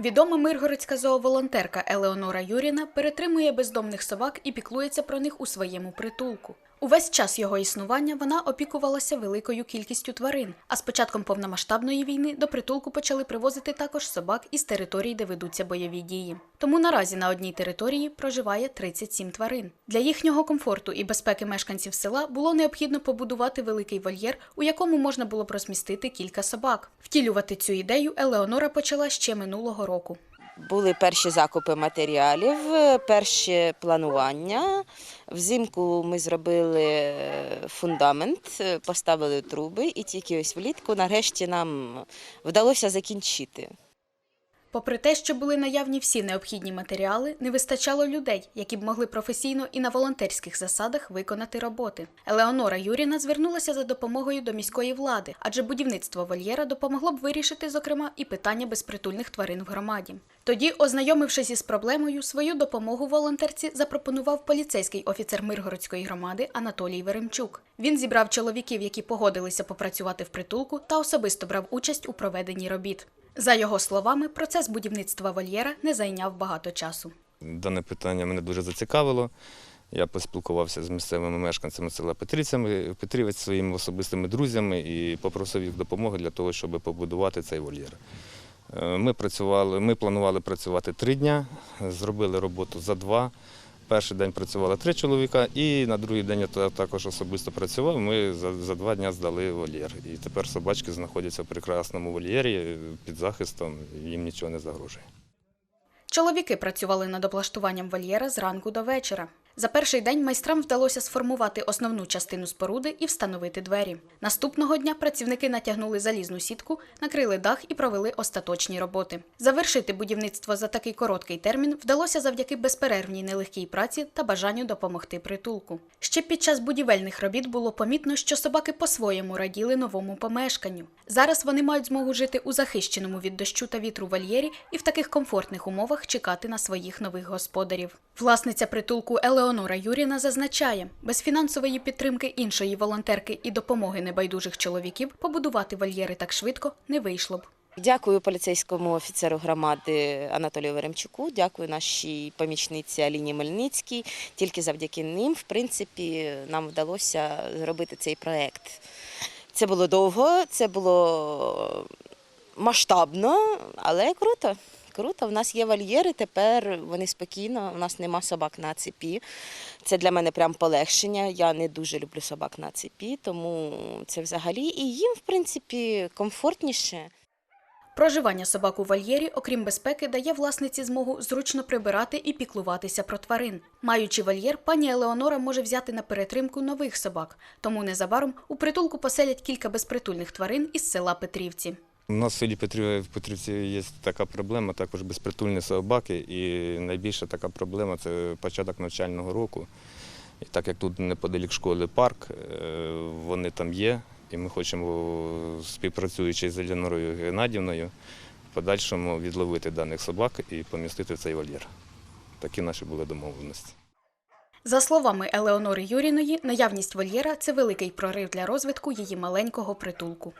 Відома миргородська зооволонтерка Елеонора Юріна перетримує бездомних собак і піклується про них у своєму притулку. Увесь час його існування вона опікувалася великою кількістю тварин. А з початком повномасштабної війни до притулку почали привозити також собак із територій, де ведуться бойові дії. Тому наразі на одній території проживає 37 тварин. Для їхнього комфорту і безпеки мешканців села було необхідно побудувати великий вольєр, у якому можна було б розмістити кілька собак. Втілювати цю ідею Елеонора почала ще минулого року. Були перші закупи матеріалів, е, перші планування. Взимку ми зробили е, фундамент, е, поставили труби, і тільки ось влітку нарешті нам вдалося закінчити. Попри те, що були наявні всі необхідні матеріали, не вистачало людей, які б могли професійно і на волонтерських засадах виконати роботи. Елеонора Юріна звернулася за допомогою до міської влади, адже будівництво вольєра допомогло б вирішити, зокрема, і питання безпритульних тварин в громаді. Тоді, ознайомившись із проблемою, свою допомогу волонтерці запропонував поліцейський офіцер Миргородської громади Анатолій Веремчук. Він зібрав чоловіків, які погодилися попрацювати в притулку, та особисто брав участь у проведенні робіт. За його словами, процес будівництва вольєра не зайняв багато часу. Дане питання мене дуже зацікавило. Я поспілкувався з місцевими мешканцями села Петрівцями, Петрівець своїми особистими друзями і попросив їх допомоги для того, щоб побудувати цей вольєр. Е, Ми працювали, ми планували працювати три дні, зробили роботу за два. Перший день працювало три чоловіка, і на другий день я та- також особисто працював. Ми за, за два дні здали вольєр. І тепер собачки знаходяться в прекрасному вольєрі під захистом, їм нічого не загрожує. Чоловіки працювали над облаштуванням вольєра з ранку до вечора. За перший день майстрам вдалося сформувати основну частину споруди і встановити двері. Наступного дня працівники натягнули залізну сітку, накрили дах і провели остаточні роботи. Завершити будівництво за такий короткий термін вдалося завдяки безперервній нелегкій праці та бажанню допомогти притулку. Ще під час будівельних робіт було помітно, що собаки по-своєму раділи новому помешканню. Зараз вони мають змогу жити у захищеному від дощу та вітру вольєрі і в таких комфортних умовах чекати на своїх нових господарів. Власниця притулку Елеонора Юріна зазначає, без фінансової підтримки іншої волонтерки і допомоги небайдужих чоловіків побудувати вольєри так швидко не вийшло б. Дякую поліцейському офіцеру громади Анатолію Веремчуку, дякую нашій помічниці Аліні Мельницькій. Тільки завдяки ним, в принципі, нам вдалося зробити цей проект. Це було довго, це було масштабно, але круто. Круто, в нас є вольєри, тепер вони спокійно, у нас нема собак на цепі. Це для мене прям полегшення. Я не дуже люблю собак на цепі, тому це взагалі і їм, в принципі, комфортніше. Проживання собак у вольєрі, окрім безпеки, дає власниці змогу зручно прибирати і піклуватися про тварин. Маючи вольєр, пані Елеонора може взяти на перетримку нових собак, тому незабаром у притулку поселять кілька безпритульних тварин із села Петрівці. У нас в селі Петрівці є така проблема, також безпритульні собаки. І найбільша така проблема це початок навчального року. І так як тут неподалік школи парк, е, вони там є, і ми хочемо, співпрацюючи з Елінорою Геннадівною, в подальшому відловити даних собак і помістити в цей вольєр. Такі наші були домовленості. За словами Елеонори Юріної, наявність вольєра це великий прорив для розвитку її маленького притулку.